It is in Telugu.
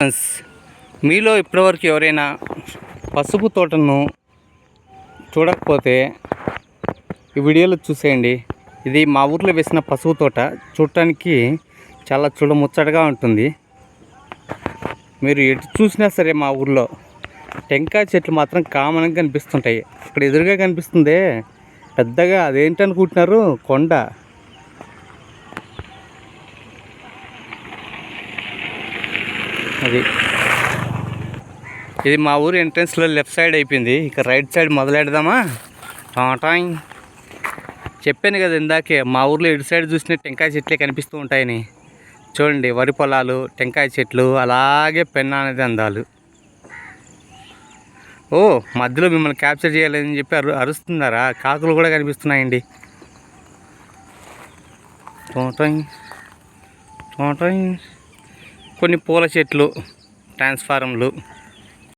ఫ్రెండ్స్, మీలో ఇప్పటివరకు ఎవరైనా పసుపు తోటను చూడకపోతే ఈ వీడియోలో చూసేయండి. ఇది మా ఊర్లో వేసిన పసుపు తోట. చూడటానికి చాలా చూడముచ్చటగా ఉంటుంది. మీరు ఎటు చూసినా సరే మా ఊర్లో టెంకాయ చెట్లు మాత్రం కామన్గా కనిపిస్తుంటాయి. ఇక్కడ ఎదురుగా కనిపిస్తుందే పెద్దగా అదేంటనుకుంటున్నారు? కొండ. అది. ఇది మా ఊరు ఎంట్రన్స్లో లెఫ్ట్ సైడ్ అయిపోయింది. ఇక రైట్ సైడ్ మొదలెడదామా? టాటాయ్. చెప్పాను కదా ఇందాకే మా ఊర్లో ఇటు సైడ్ చూసిన టెంకాయ చెట్లే కనిపిస్తూ ఉంటాయని. చూడండి వరి పొలాలు టెంకాయ చెట్లు అలాగే పెన్నా అనేది అందాలు. ఓ మధ్యలో మిమ్మల్ని క్యాప్చర్ చేయాలని చెప్పి అరు అరుస్తున్నారా? కాకులు కూడా కనిపిస్తున్నాయండి. టోటాయ్. టోటాయ్. కొన్ని పూల చెట్లు ట్రాన్స్ఫారంలు